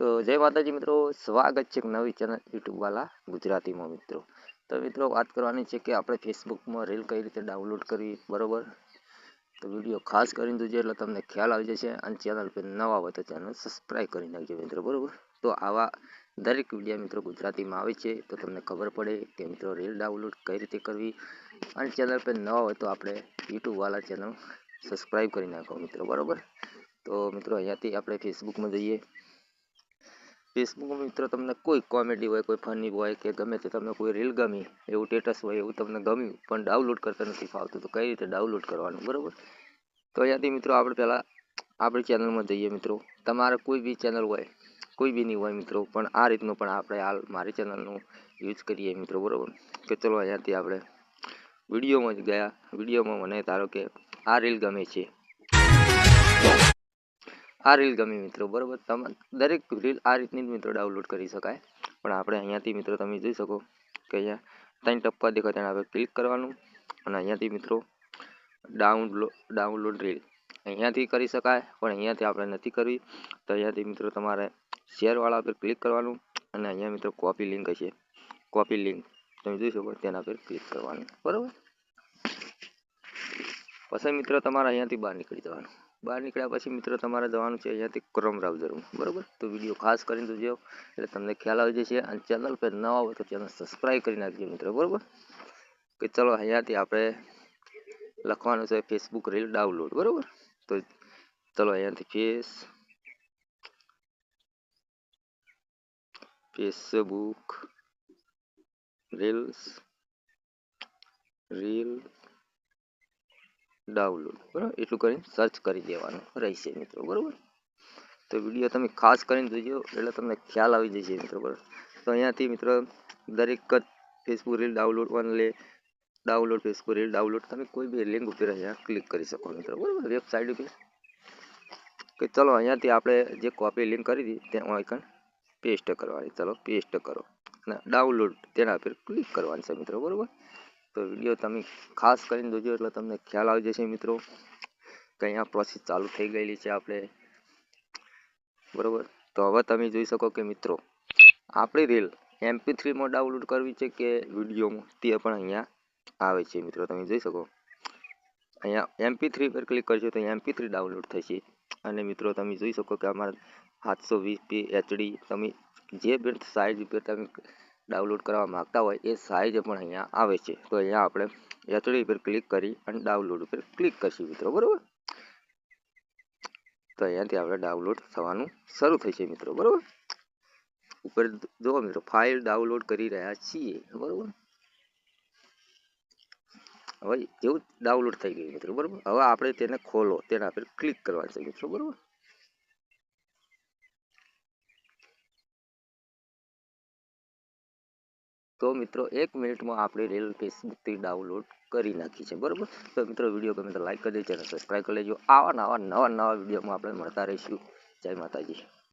તો જય માતાજી મિત્રો, સ્વાગત છે એક નવી ચેનલ યુટ્યુબવાલા ગુજરાતીમાં મિત્રો. તો મિત્રો વાત કરવાની છે કે આપણે ફેસબુકમાં રીલ કઈ રીતે ડાઉનલોડ કરવી, બરોબર? તો વીડિયો ખાસ કરીને જોજો એટલે તમને ખ્યાલ આવી જશે અને ચેનલ પર નવા હોય તો ચેનલ સબસ્ક્રાઈબ કરી નાખજો મિત્રો, બરોબર? તો આવા દરેક વિડીયા મિત્રો ગુજરાતીમાં આવે છે, તો તમને ખબર પડે કે મિત્રો રીલ ડાઉનલોડ કઈ રીતે કરવી અને ચેનલ પર નવા હોય તો આપણે યુટ્યુબવાલા ચેનલ સબસ્ક્રાઈબ કરી નાખો મિત્રો, બરોબર? તો મિત્રો અહીંયાથી આપણે ફેસબુકમાં જઈએ. ફેસબુકમાં મિત્રો, તમને કોઈ કોમેડી હોય, કોઈ ફની હોય કે ગમે તે તમને કોઈ રીલ ગમી, એવું સ્ટેટસ હોય, એવું તમને ગમ્યું, પણ ડાઉનલોડ કરતા નથી ફાવતું, તો કઈ રીતે ડાઉનલોડ કરવાનું, બરાબર? તો અહીંયાથી મિત્રો આપણે પહેલાં આપણી ચેનલમાં જઈએ મિત્રો. તમારે કોઈ બી ચેનલ હોય, કોઈ બી નહીં હોય મિત્રો, પણ આ રીતનું પણ આપણે હાલ મારી ચેનલનું યુઝ કરીએ મિત્રો, બરાબર? કે ચલો અહીંયાથી આપણે વિડીયોમાં જ ગયા. વિડીયોમાં મને ધારો કે આ રીલ ગમે છે આ રીલ ગમી મિત્રો, બરાબર? તમે, દરેક રીલ આ રીતની મિત્રો ડાઉનલોડ કરી શકાય. પણ આપણે અહીંયાથી મિત્રો તમે જોઈ શકો કે અહીંયા ત્રણ ટપ્પા દેખાય તેને આપણે ક્લિક કરવાનું અને અહીંયાથી મિત્રો ડાઉનલોડ ડાઉનલોડ રીલ અહીંયાથી કરી શકાય, પણ અહીંયાથી આપણે નથી કરવી. તો અહીંયાથી મિત્રો તમારે શેરવાળા પર ક્લિક કરવાનું અને અહીંયા મિત્રો કોપી લિંક હશે. કોપી લિંક તમે જોઈ શકો તેના પર ક્લિક કરવાનું. બરાબર? પછી મિત્રો તમારે અહીંયાથી બહાર નીકળી જવાનું. બહાર નીકળ્યા પછી મિત્રો તમારે જવાનું છે, અહીંયાથી ક્રોમ બ્રાઉઝરમાં બરાબર? તો વીડિયો ખાસ કરીને જોજો એટલે તમને ખ્યાલ આવી જશે. અને ચેનલ પર નવા હોય તો ચેનલ સબસ્ક્રાઈબ કરી નાખજો મિત્રો, બરાબર? કે ચલો અહીંયાથી આપણે લખવાનું છે ફેસબુક રીલ ડાઉનલોડ બરાબર? તો ચલો અહીંયાથી face Facebook reels reel download બરાબર? એટલું કરીને સર્ચ કરી દેવાનું રહેશે મિત્રો, બરાબર? તો વીડિયો તમે ખાસ કરીને જોજો, એટલે તમને ખ્યાલ આવી જશે મિત્રો, બરાબર? તો અહીંયાથી મિત્રો, દરેક જ ફેસબુક રીલ ડાઉનલોડ વન લે ડાઉનલોડ ફેસબુક રીલ ડાઉનલોડ તમે કોઈ બી લિંક ઉપર અહીંયા ક્લિક કરી શકો મિત્રો, બરાબર? વેબસાઇટ ઉપર. કે ચલો અહીંયાથી આપણે જે કોપી લિંક કરી હતી, તેમાં આઇકન પેસ્ટ કરવાની, ચલો પેસ્ટ કરો. અને ડાઉનલોડ તેના પર ક્લિક કરવાની છે મિત્રો, બરાબર? તો વીડિયો તમે ખાસ કરીને જોજો એટલે તમને ખ્યાલ આવી જશે મિત્રો. કે અહીંયા પ્રોસેસ ચાલુ થઈ ગયેલી છે આપણે. બરાબર? તો હવે તમે જોઈ શકો કે મિત્રો, આપણી રીલ એમપી થ્રીમાં ડાઉનલોડ કરવી છે કે વિડીયોમાં? તે પણ અહીંયા આવે છે મિત્રો. તમે જોઈ શકો? અહીંયા એમપી થ્રી પર ક્લિક કરશો તો એમપી થ્રી ડાઉનલોડ થશે. અને મિત્રો, તમે જોઈ શકો કે અમારા સાતસો વીસ પી એચડી તમે જે બી સાઇઝ ઉપર તમે ડાઉનલોડ કરવા માગતા હોય એ સાઇઝ પણ અહીંયા આવે છે. તો અહીંયા આપણે એચડી પર ક્લિક કરી અને ડાઉનલોડ ઉપર ક્લિક કરશું મિત્રો, બરાબર? તો અહીંયાથી આપણે ડાઉનલોડ થવાનું શરૂ થઈ છે મિત્રો, બરાબર? ઉપર જુઓ મિત્રો ફાઇલ ડાઉનલોડ કરી રહ્યા છીએ, બરાબર? હવે જેવું ડાઉનલોડ થઈ ગયું મિત્રો, બરાબર? હવે આપણે તેને ખોલો, તેના પર ક્લિક કરવાનું છે મિત્રો, બરાબર? તો મિત્રો, એક મિનિટમાં આપણે રીલ ફેસબુકથી ડાઉનલોડ કરી નાખી છે, બરાબર? તો મિત્રો, વીડિયો ગમે તો લાઈક કરી દેજો ચેનલ સબસ્ક્રાઈબ કરી લેજો. આવા નવા નવા નવા વિડીયોમાં આપણે મળતા રહીશું. જય માતાજી.